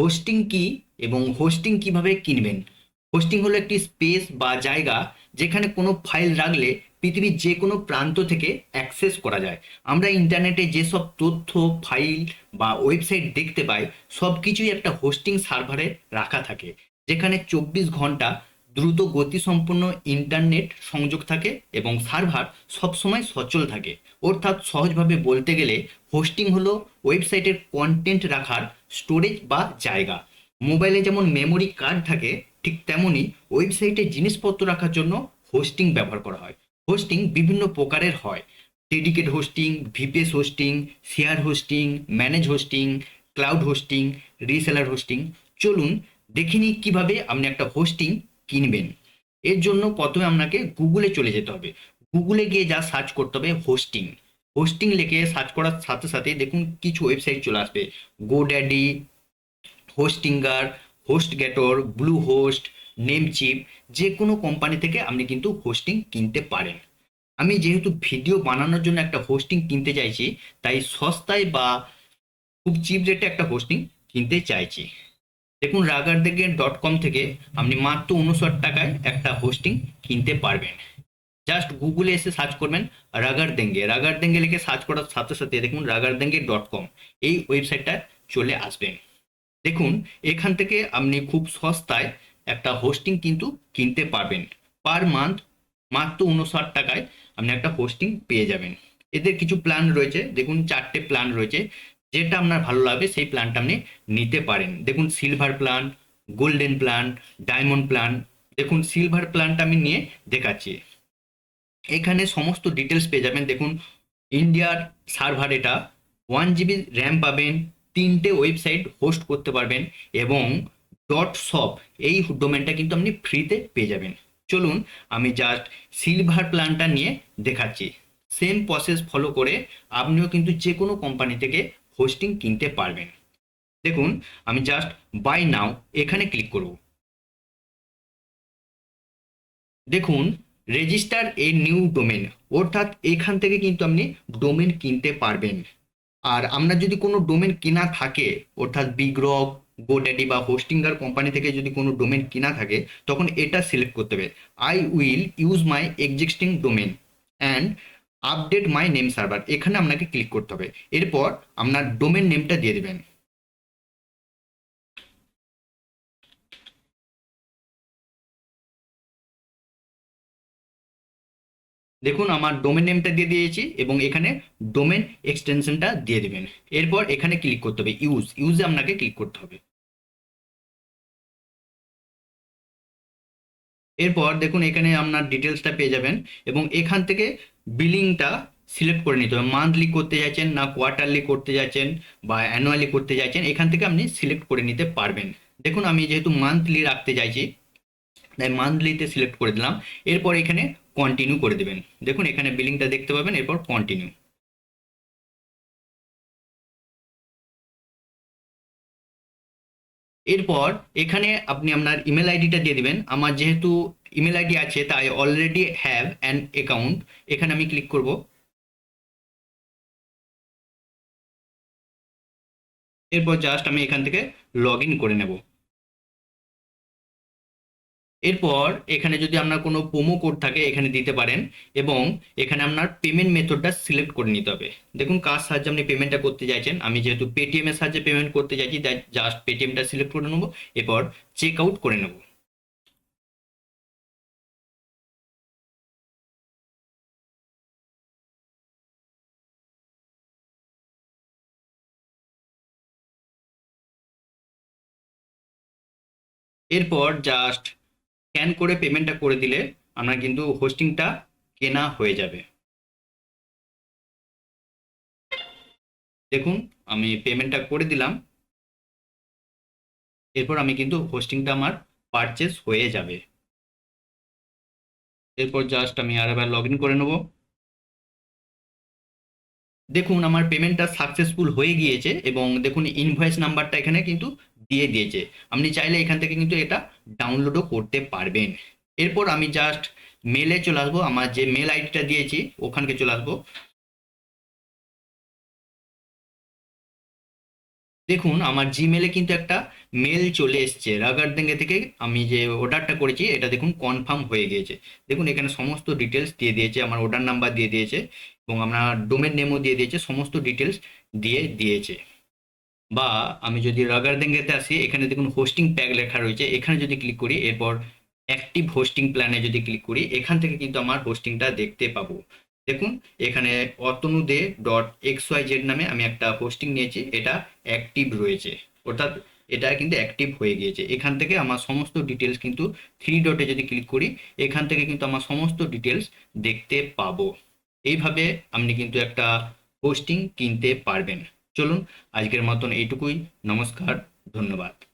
Hosting কি এবং hosting কীভাবে কিনবেন? হোস্টিং হলো একটি স্পেস বা জায়গা যেখানে কোনো ফাইল রাখলে পৃথিবীর যে কোনো প্রান্ত থেকে অ্যাক্সেস করা যায়। আমরা ইন্টারনেটে যেসব তথ্য ফাইল বা ওয়েবসাইট দেখতে পাই সব কিছুই একটা হোস্টিং সার্ভারে রাখা থাকে, যেখানে চব্বিশ ঘণ্টা দ্রুত গতিসম্পন্ন ইন্টারনেট সংযোগ থাকে এবং সার্ভার সবসময় সচল থাকে। অর্থাৎ সহজভাবে বলতে গেলে, হোস্টিং হলো ওয়েবসাইটের কন্টেন্ট রাখার স্টোরেজ বা জায়গা। মোবাইলে যেমন মেমোরি কার্ড থাকে, ঠিক তেমনই ওয়েবসাইটে জিনিসপত্র রাখার জন্য হোস্টিং ব্যবহার করা হয়। হোস্টিং বিভিন্ন প্রকারের হয়। Dedicate hosting VPS hosting share hosting manage hosting cloud hosting reseller hosting চলুন দেখিনি কীভাবে আপনি একটা হোস্টিং কিনবেন। এর জন্য প্রথমে আপনাকে গুগলে চলে যেতে হবে। গুগলে গিয়ে যা সার্চ করতে হবে হোস্টিং। হোস্টিং লিখে সার্চ করার সাথে সাথে দেখুন কিছু ওয়েবসাইট চলে আসবে। GoDaddy Hostinger HostGator Bluehost Namecheap যে কোনো কোম্পানি থেকে আপনি কিন্তু হোস্টিং কিনতে পারেন। আমি যেহেতু ভিডিও বানানোর জন্য একটা হোস্টিং কিনতে চাইছি, তাই সস্তায় বা খুব চিপ রেটে একটা হোস্টিং কিনতে চাইছি। দেখুন রাগারদেগে ডট কম থেকে আপনি মাত্র উনষাট টাকায় একটা হোস্টিং কিনতে পারবেন। জাস্ট গুগলে এসে সার্চ করবেন রাগার দেঙ্গে রাগার দেঙ্গে লিখে সার্চ করার সাথে সাথে দেখুন রাগার দেঙ্গে ডট কম এই ওয়েবসাইটটা চলে আসবেন দেখুন, এখান থেকে আপনি খুব সস্তায় একটা হোস্টিং কিন্তু কিনতে পারবেন। পার মান্থ মাত্র উনষাট টাকায় আপনি একটা হোস্টিং পেয়ে যাবেন। এদের কিছু প্ল্যান রয়েছে। দেখুন, চারটে প্ল্যান রয়েছে। যেটা আপনার ভালো লাগবে, সেই প্ল্যানটা আপনি নিতে পারেন। দেখুন silver plan golden plan diamond plan দেখুন সিলভার প্ল্যানটা আমি নিয়ে দেখাচ্ছি। এখানে সমস্ত ডিটেলস পেয়ে যাবেন। দেখুন ইন্ডিয়ার সার্ভার এটা ওয়ান জিবি র্যাম পাবেন, তিনটে ওয়েবসাইট হোস্ট করতে পারবেন এবং ডট শপ এই ডোমেনটা কিন্তু আপনি ফ্রিতে পেয়ে যাবেন। চলুন, আমি জাস্ট সিলভার প্ল্যানটা নিয়ে দেখাচ্ছি। সেম প্রসেস ফলো করে আপনিও কিন্তু যে কোনো কোম্পানি থেকে হোস্টিং কিনতে পারবেন। দেখুন, আমি জাস্ট বাই নাও এখানে ক্লিক করব। দেখুন রেজিস্টার এ নিউ ডোমেন অর্থাৎ এখান থেকে কিন্তু আপনি ডোমেন কিনতে পারবেন। আর আপনার যদি কোনো ডোমেন কেনা থাকে, অর্থাৎ বিগ রক গোড্যাডি বা হোস্টিঙ্গার কোম্পানি থেকে যদি কোনো ডোমেন কেনা থাকে, তখন এটা সিলেক্ট করতে হবে। I will use my existing domain and update my name server এখানে আপনাকে ক্লিক করতে হবে। এরপর আপনার ডোমেন নেমটা দিয়ে দেবেন। দেখুন, আমার ডোমেন নেমটা দিয়ে দিয়েছি এবং এখানে ডোমেন এক্সটেনশনটা দিয়ে দেবেন। এরপর এখানে ক্লিক করতে হবে ইউজ ইউজে আপনাকে ক্লিক করতে হবে। এরপর দেখুন এখানে আপনার ডিটেলসটা পেয়ে যাবেন এবং এখান থেকে বিলিংটা সিলেক্ট করে নিতে হবে। মান্থলি করতে চাইছেন না কোয়ার্টারলি করতে চাইছেন বা অ্যানুয়ালি করতে চাইছেন এখান থেকে আপনি সিলেক্ট করে নিতে পারবেন। দেখুন আমি যেহেতু মান্থলি রাখতে চাইছি, তাই মান্থলিতে সিলেক্ট করে দিলাম। এরপর এখানে কন্টিনিউ করে দেবেন। দেখুন এখানে বিলিংটা দেখতে পাবেন, এরপর কন্টিনিউ এরপর এখানে আপনি আপনার ইমেল আইডিটা দিয়ে দিবেন। আমার যেহেতু ইমেল আইডি আছে, তাই অলরেডি হ্যাভ অ্যান অ্যাকাউন্ট এখানে আমি ক্লিক করব। এরপর জাস্ট আমি এখান থেকে লগ করে নেব। এরপর এখানে যদি আপনার কোনো প্রোমো কোড থাকে, এখানে দিতে পারেন এবং এখানে আপনার পেমেন্ট মেথডটা সিলেক্ট করে নিতে হবে। দেখুন, কার সাহায্যে আপনি পেমেন্টটা করতে চাইছেন। আমি যেহেতু পেটিএম এর সাহায্যে পেমেন্ট করতে চাইছি জাস্ট পেটিএমটা সিলেক্ট করে নেব, এরপর চেক আউট করে নেব। এরপর জাস্ট স্ক্যান করে পেমেন্টটা করে দিলে আপনার কিন্তু হোস্টিংটা কেনা হয়ে যাবে। দেখুন, আমি পেমেন্টটা করে দিলাম। এরপর আমি কিন্তু হোস্টিংটা আমার পারচেস হয়ে যাবে। এরপর জাস্ট আমি আর এবার লগ করে নেব। দেখুন, আমার পেমেন্টটা সাকসেসফুল হয়ে গিয়েছে এবং দেখুন ইনভয়েস নাম্বারটা এখানে কিন্তু দিয়ে দিয়েছে। আপনি চাইলে এখান থেকে কিন্তু এটা ডাউনলোডও করতে পারবেন। এরপর আমি জাস্ট মেলে চলে আসব। আমার যে মেল আইডিটা দিয়েছি, ওখানকে চলে আসব। দেখুন, আমার জিমেলে কিন্তু একটা মেল চলে এসছে। রাগারডেঙ্গে থেকে আমি যে অর্ডারটা করেছি, এটা দেখুন কনফার্ম হয়ে গিয়েছে। দেখুন, এখানে সমস্ত ডিটেলস দিয়ে দিয়েছে, আমার অর্ডার নাম্বার দিয়ে দিয়েছে এবং আমার ডোমেন নেমও দিয়ে দিয়েছে, সমস্ত ডিটেলস দিয়ে দিয়েছে। বা আমি যদি রাগারডেঙ্গেতে আসি, এখানে দেখুন হোস্টিং প্যাক লেখা রয়েছে। এখানে যদি ক্লিক করি, এরপর অ্যাক্টিভ হোস্টিং প্ল্যানে যদি ক্লিক করি, এখান থেকে কিন্তু আমার হোস্টিংটা দেখতে পাবো। দেখুন, এখানে Atanu De dot X Y Z নামে আমি একটা হোস্টিং নিয়েছি, এটা অ্যাক্টিভ রয়েছে। অর্থাৎ এটা কিন্তু অ্যাক্টিভ হয়ে গিয়েছে। এখান থেকে আমার সমস্ত ডিটেলস কিন্তু থ্রি ডটে যদি ক্লিক করি, এখান থেকে কিন্তু আমার সমস্ত ডিটেলস দেখতে পাবো। এইভাবে আপনি কিন্তু একটা হোস্টিং কিনতে পারবেন। চলুন আজকের মতন এইটুকুই। নমস্কার ধন্যবাদ।